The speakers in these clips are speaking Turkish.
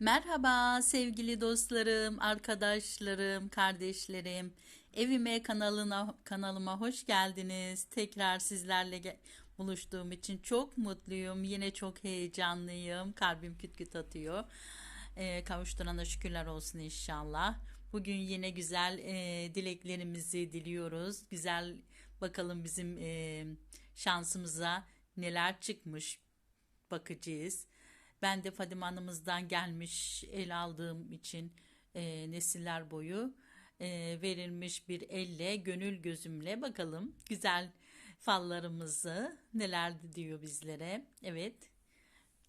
Merhaba sevgili dostlarım, arkadaşlarım, kardeşlerim. Evime kanalına kanalıma hoş geldiniz. Tekrar sizlerle buluştuğum için çok mutluyum. Yine çok heyecanlıyım. Kalbim küt küt atıyor. Ee, kavuşturana şükürler olsun inşallah. Bugün yine güzel e, dileklerimizi diliyoruz. Güzel bakalım bizim e, şansımıza neler çıkmış bakacağız. Ben de Fadime Hanım'ızdan gelmiş el aldığım için e, nesiller boyu e, verilmiş bir elle gönül gözümle bakalım güzel fallarımızı neler diyor bizlere. Evet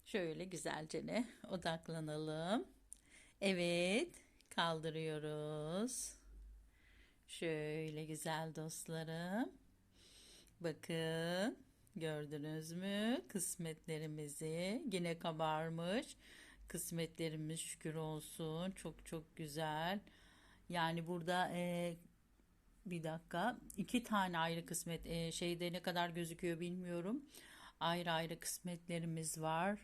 şöyle güzelce ne odaklanalım. Evet kaldırıyoruz. Şöyle güzel dostlarım. Bakın gördünüz mü? Kısmetlerimizi. Yine kabarmış. Kısmetlerimiz şükür olsun. Çok çok güzel. Yani burada e, bir dakika. İki tane ayrı kısmet e, şeyde ne kadar gözüküyor bilmiyorum. Ayrı ayrı kısmetlerimiz var.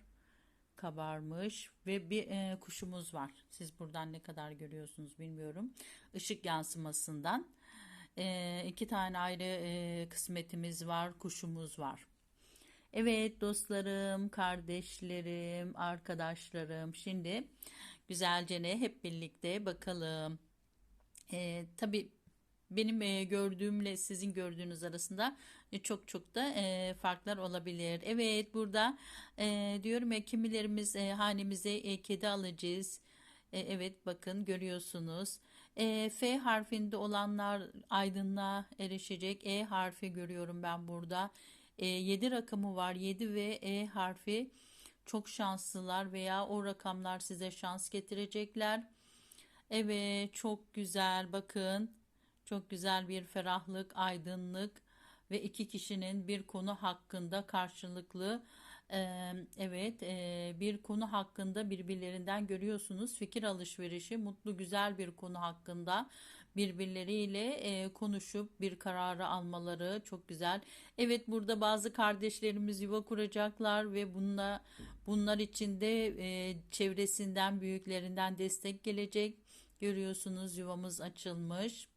Kabarmış ve bir e, kuşumuz var. Siz buradan ne kadar görüyorsunuz bilmiyorum. Işık yansımasından e, iki tane ayrı e, kısmetimiz var, kuşumuz var. Evet dostlarım, kardeşlerim, arkadaşlarım. Şimdi güzelce ne hep birlikte bakalım. E, tabii benim e, gördüğümle sizin gördüğünüz arasında e, çok çok da e, farklar olabilir. Evet burada e, diyorum ya kimilerimiz e, hanemize e, kedi alacağız. E, evet bakın görüyorsunuz. E, F harfinde olanlar aydınlığa erişecek. E harfi görüyorum ben burada. E, 7 rakamı var. 7 ve E harfi çok şanslılar veya o rakamlar size şans getirecekler. Evet çok güzel bakın. Çok güzel bir ferahlık, aydınlık ve iki kişinin bir konu hakkında karşılıklı e, evet e, bir konu hakkında birbirlerinden görüyorsunuz fikir alışverişi mutlu güzel bir konu hakkında birbirleriyle e, konuşup bir kararı almaları çok güzel. Evet burada bazı kardeşlerimiz yuva kuracaklar ve bununla bunlar için de e, çevresinden büyüklerinden destek gelecek. Görüyorsunuz yuvamız açılmış.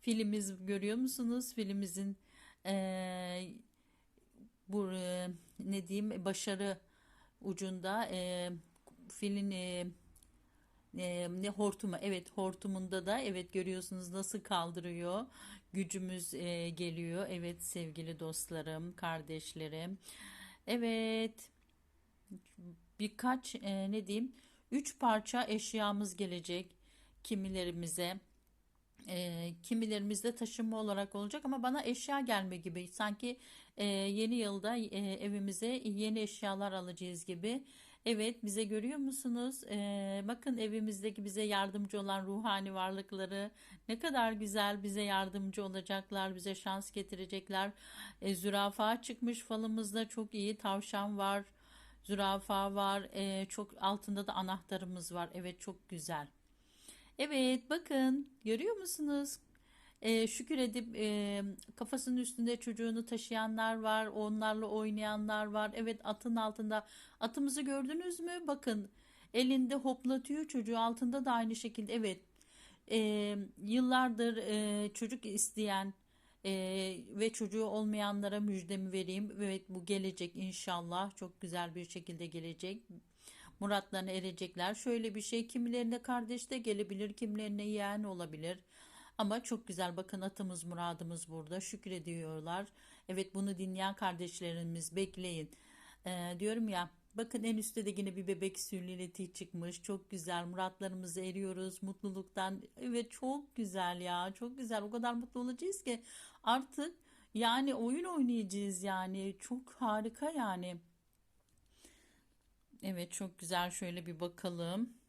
Filimiz görüyor musunuz? Filimizin eee, bu eee, ne diyeyim başarı ucunda eee, filin eee, eee, ne hortumu evet hortumunda da evet görüyorsunuz nasıl kaldırıyor gücümüz eee, geliyor evet sevgili dostlarım kardeşlerim evet birkaç eee, ne diyeyim üç parça eşyamız gelecek kimilerimize e, kimilerimizde taşınma olarak olacak ama bana eşya gelme gibi sanki e, yeni yılda e, evimize yeni eşyalar alacağız gibi. Evet bize görüyor musunuz? E, bakın evimizdeki bize yardımcı olan ruhani varlıkları ne kadar güzel bize yardımcı olacaklar, bize şans getirecekler. E, zürafa çıkmış falımızda çok iyi tavşan var. Zürafa var. E, çok altında da anahtarımız var. Evet çok güzel. Evet bakın görüyor musunuz? Ee, şükür edip e, kafasının üstünde çocuğunu taşıyanlar var, onlarla oynayanlar var. Evet atın altında atımızı gördünüz mü? Bakın elinde hoplatıyor çocuğu altında da aynı şekilde. Evet e, yıllardır e, çocuk isteyen e, ve çocuğu olmayanlara müjdemi vereyim. Evet bu gelecek inşallah çok güzel bir şekilde gelecek muratlarına erecekler. Şöyle bir şey kimilerine kardeş de gelebilir, kimilerine yeğen olabilir. Ama çok güzel bakın atımız muradımız burada şükrediyorlar. Evet bunu dinleyen kardeşlerimiz bekleyin. Ee, diyorum ya bakın en üstte de yine bir bebek sülületi çıkmış. Çok güzel muratlarımızı eriyoruz mutluluktan. Evet çok güzel ya çok güzel o kadar mutlu olacağız ki artık yani oyun oynayacağız yani çok harika yani. Evet çok güzel şöyle bir bakalım.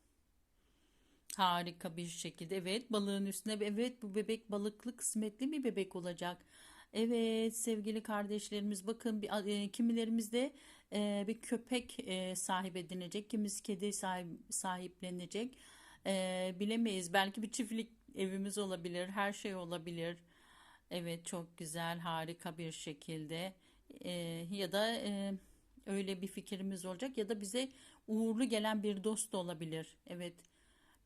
Harika bir şekilde. Evet balığın üstüne evet bu bebek balıklı kısmetli bir bebek olacak. Evet sevgili kardeşlerimiz bakın bir, e, kimilerimiz e, bir köpek e, sahip edinecek. Kimisi kedi sahip, sahiplenecek. E, bilemeyiz. Belki bir çiftlik evimiz olabilir. Her şey olabilir. Evet çok güzel harika bir şekilde. E, ya da e, Öyle bir fikrimiz olacak ya da bize uğurlu gelen bir dost da olabilir. Evet.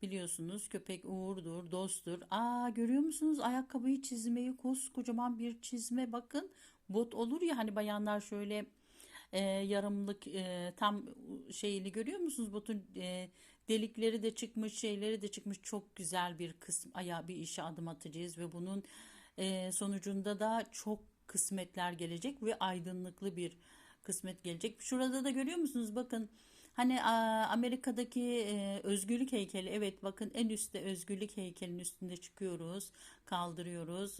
Biliyorsunuz köpek uğurdur, dosttur. Aa görüyor musunuz ayakkabıyı çizmeyi koskocaman bir çizme bakın. Bot olur ya hani bayanlar şöyle e, yarımlık e, tam şeyini görüyor musunuz? Botun e, delikleri de çıkmış, şeyleri de çıkmış. Çok güzel bir kısım. Aya bir işe adım atacağız ve bunun e, sonucunda da çok kısmetler gelecek ve aydınlıklı bir kısmet gelecek. Şurada da görüyor musunuz? Bakın hani Amerika'daki özgürlük heykeli. Evet bakın en üstte özgürlük heykelinin üstünde çıkıyoruz, kaldırıyoruz.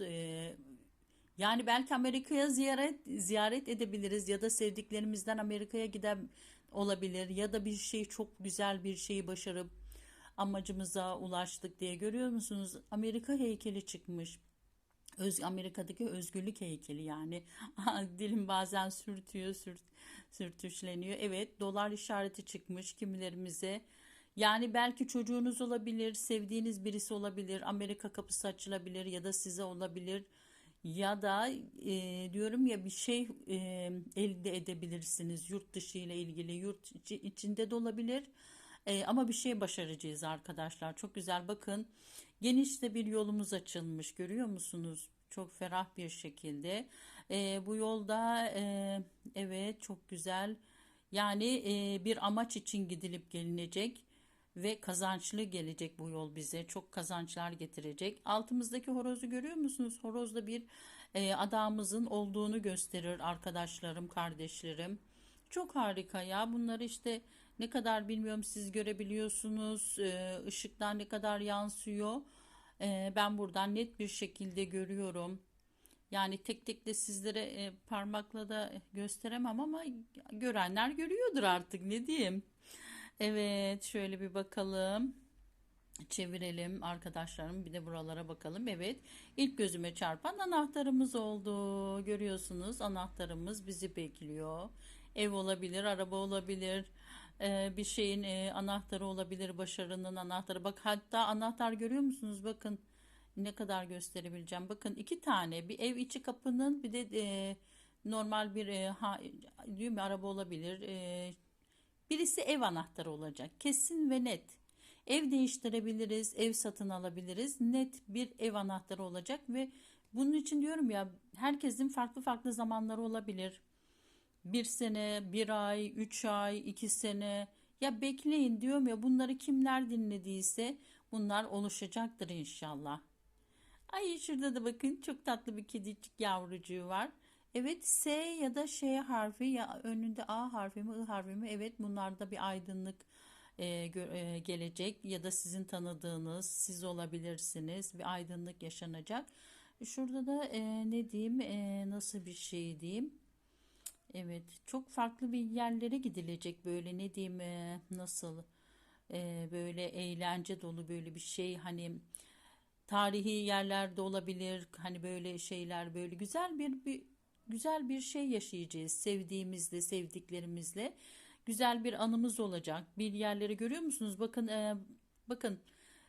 Yani belki Amerika'ya ziyaret ziyaret edebiliriz ya da sevdiklerimizden Amerika'ya giden olabilir ya da bir şey çok güzel bir şeyi başarıp amacımıza ulaştık diye görüyor musunuz? Amerika heykeli çıkmış. Öz, Amerika'daki özgürlük heykeli yani. Dilim bazen sürtüyor sürt, sürtüşleniyor. Evet dolar işareti çıkmış kimilerimize. Yani belki çocuğunuz olabilir sevdiğiniz birisi olabilir Amerika kapısı açılabilir ya da size olabilir. Ya da e, diyorum ya bir şey e, elde edebilirsiniz yurt dışı ile ilgili yurt içi, içinde de olabilir e, ama bir şey başaracağız arkadaşlar çok güzel bakın geniş de bir yolumuz açılmış görüyor musunuz çok ferah bir şekilde e, bu yolda e, evet çok güzel yani e, bir amaç için gidilip gelinecek ve kazançlı gelecek bu yol bize. Çok kazançlar getirecek. Altımızdaki horozu görüyor musunuz? Horozda bir e, adamımızın olduğunu gösterir arkadaşlarım, kardeşlerim. Çok harika ya. Bunları işte ne kadar bilmiyorum siz görebiliyorsunuz. E, ışıklar ne kadar yansıyor. E, ben buradan net bir şekilde görüyorum. Yani tek tek de sizlere e, parmakla da gösteremem ama görenler görüyordur artık ne diyeyim. Evet şöyle bir bakalım. Çevirelim arkadaşlarım bir de buralara bakalım. Evet ilk gözüme çarpan anahtarımız oldu. Görüyorsunuz anahtarımız bizi bekliyor. Ev olabilir, araba olabilir, ee, bir şeyin e, anahtarı olabilir, başarının anahtarı. Bak hatta anahtar görüyor musunuz? Bakın ne kadar gösterebileceğim. Bakın iki tane bir ev içi kapının bir de e, normal bir e, mu araba olabilir. E, birisi ev anahtarı olacak. Kesin ve net. Ev değiştirebiliriz, ev satın alabiliriz. Net bir ev anahtarı olacak ve bunun için diyorum ya herkesin farklı farklı zamanları olabilir. Bir sene, bir ay, üç ay, iki sene. Ya bekleyin diyorum ya bunları kimler dinlediyse bunlar oluşacaktır inşallah. Ay şurada da bakın çok tatlı bir kedicik yavrucuğu var. Evet S ya da Ş harfi ya önünde A harfi mi I harfi mi? Evet bunlarda bir aydınlık gelecek ya da sizin tanıdığınız siz olabilirsiniz. Bir aydınlık yaşanacak. Şurada da ne diyeyim nasıl bir şey diyeyim. Evet çok farklı bir yerlere gidilecek böyle ne diyeyim nasıl böyle eğlence dolu böyle bir şey hani tarihi yerlerde olabilir. Hani böyle şeyler böyle güzel bir, bir güzel bir şey yaşayacağız sevdiğimizle, sevdiklerimizle. Güzel bir anımız olacak. Bir yerleri görüyor musunuz? Bakın e, bakın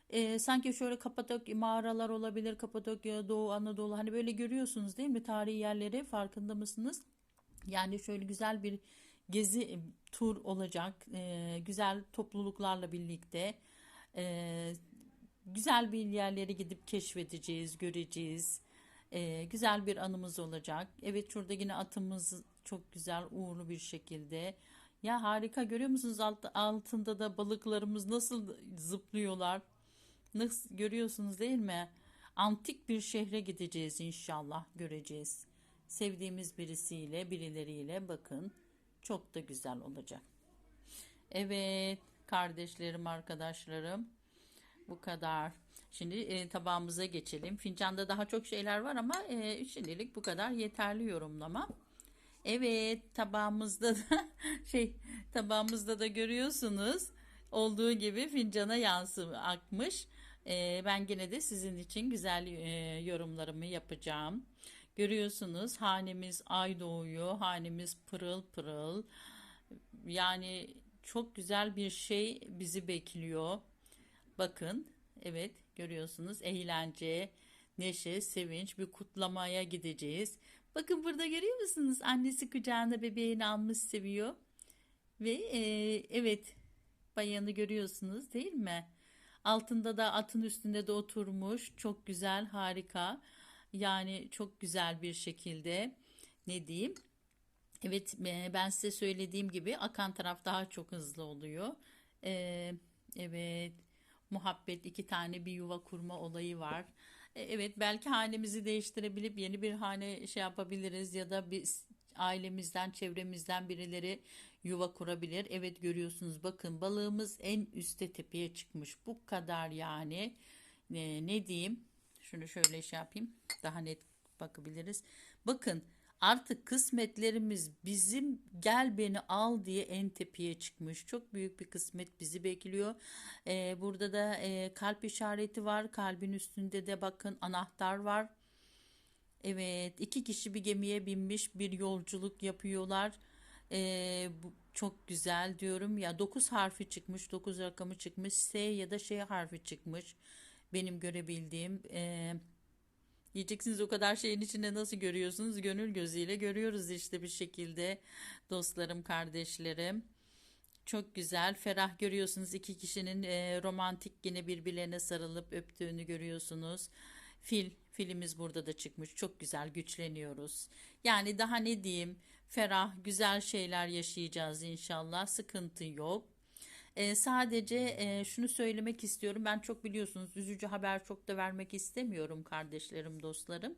e, sanki şöyle Kapadokya mağaralar olabilir. Kapadokya, Doğu Anadolu hani böyle görüyorsunuz değil mi? Tarihi yerleri farkında mısınız? Yani şöyle güzel bir gezi e, tur olacak. E, güzel topluluklarla birlikte e, güzel bir yerlere gidip keşfedeceğiz, göreceğiz. Ee, güzel bir anımız olacak. Evet şurada yine atımız çok güzel, uğurlu bir şekilde. Ya harika görüyor musunuz alt, altında da balıklarımız nasıl zıplıyorlar? Nasıl görüyorsunuz değil mi? Antik bir şehre gideceğiz inşallah göreceğiz. Sevdiğimiz birisiyle, birileriyle bakın çok da güzel olacak. Evet kardeşlerim, arkadaşlarım. Bu kadar. Şimdi e, tabağımıza geçelim. Fincanda daha çok şeyler var ama e, şimdilik bu kadar yeterli yorumlama. Evet tabağımızda da şey tabağımızda da görüyorsunuz olduğu gibi fincana yansı akmış. E, ben gene de sizin için güzel e, yorumlarımı yapacağım. Görüyorsunuz hanemiz ay doğuyor. Hanemiz pırıl pırıl. Yani çok güzel bir şey bizi bekliyor. Bakın evet görüyorsunuz eğlence, neşe, sevinç bir kutlamaya gideceğiz. Bakın burada görüyor musunuz? Annesi kucağında bebeğini almış seviyor. Ve e, evet bayanı görüyorsunuz değil mi? Altında da atın üstünde de oturmuş. Çok güzel, harika. Yani çok güzel bir şekilde ne diyeyim? Evet e, ben size söylediğim gibi akan taraf daha çok hızlı oluyor. E, evet muhabbet iki tane bir yuva kurma olayı var. E, evet belki hanemizi değiştirebilip yeni bir hane şey yapabiliriz ya da biz ailemizden çevremizden birileri yuva kurabilir. Evet görüyorsunuz bakın balığımız en üste tepeye çıkmış. Bu kadar yani ne, ne diyeyim? Şunu şöyle şey yapayım. Daha net bakabiliriz. Bakın artık kısmetlerimiz bizim gel beni al diye en tepeye çıkmış. Çok büyük bir kısmet bizi bekliyor. Ee, burada da e, kalp işareti var. Kalbin üstünde de bakın anahtar var. Evet, iki kişi bir gemiye binmiş, bir yolculuk yapıyorlar. Ee, bu çok güzel diyorum ya. 9 harfi çıkmış, 9 rakamı çıkmış, S ya da şey harfi çıkmış. Benim görebildiğim. Ee, diyeceksiniz o kadar şeyin içinde nasıl görüyorsunuz? Gönül gözüyle görüyoruz işte bir şekilde. Dostlarım, kardeşlerim. Çok güzel, ferah görüyorsunuz. İki kişinin e, romantik yine birbirlerine sarılıp öptüğünü görüyorsunuz. Fil, filimiz burada da çıkmış. Çok güzel, güçleniyoruz. Yani daha ne diyeyim? Ferah, güzel şeyler yaşayacağız inşallah. Sıkıntı yok. E, sadece e, şunu söylemek istiyorum. Ben çok biliyorsunuz üzücü haber çok da vermek istemiyorum kardeşlerim, dostlarım.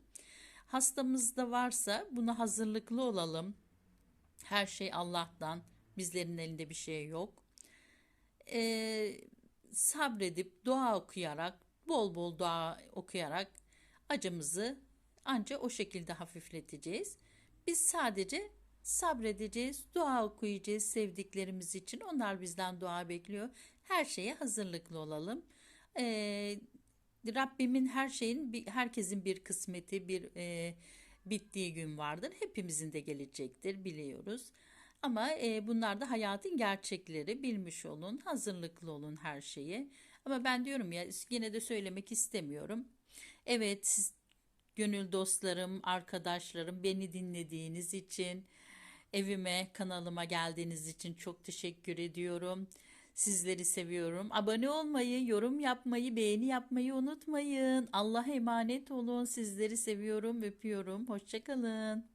Hastamız da varsa buna hazırlıklı olalım. Her şey Allah'tan. Bizlerin elinde bir şey yok. Ee, sabredip dua okuyarak, bol bol dua okuyarak acımızı anca o şekilde hafifleteceğiz. Biz sadece sabredeceğiz, dua okuyacağız sevdiklerimiz için. Onlar bizden dua bekliyor. Her şeye hazırlıklı olalım. Ee, Rabbimin her şeyin, herkesin bir kısmeti, bir e, bittiği gün vardır. Hepimizin de gelecektir biliyoruz. Ama e, bunlar da hayatın gerçekleri. Bilmiş olun, hazırlıklı olun her şeye. Ama ben diyorum ya yine de söylemek istemiyorum. Evet, gönül dostlarım, arkadaşlarım beni dinlediğiniz için, evime, kanalıma geldiğiniz için çok teşekkür ediyorum. Sizleri seviyorum. Abone olmayı, yorum yapmayı, beğeni yapmayı unutmayın. Allah'a emanet olun. Sizleri seviyorum, öpüyorum. Hoşça kalın.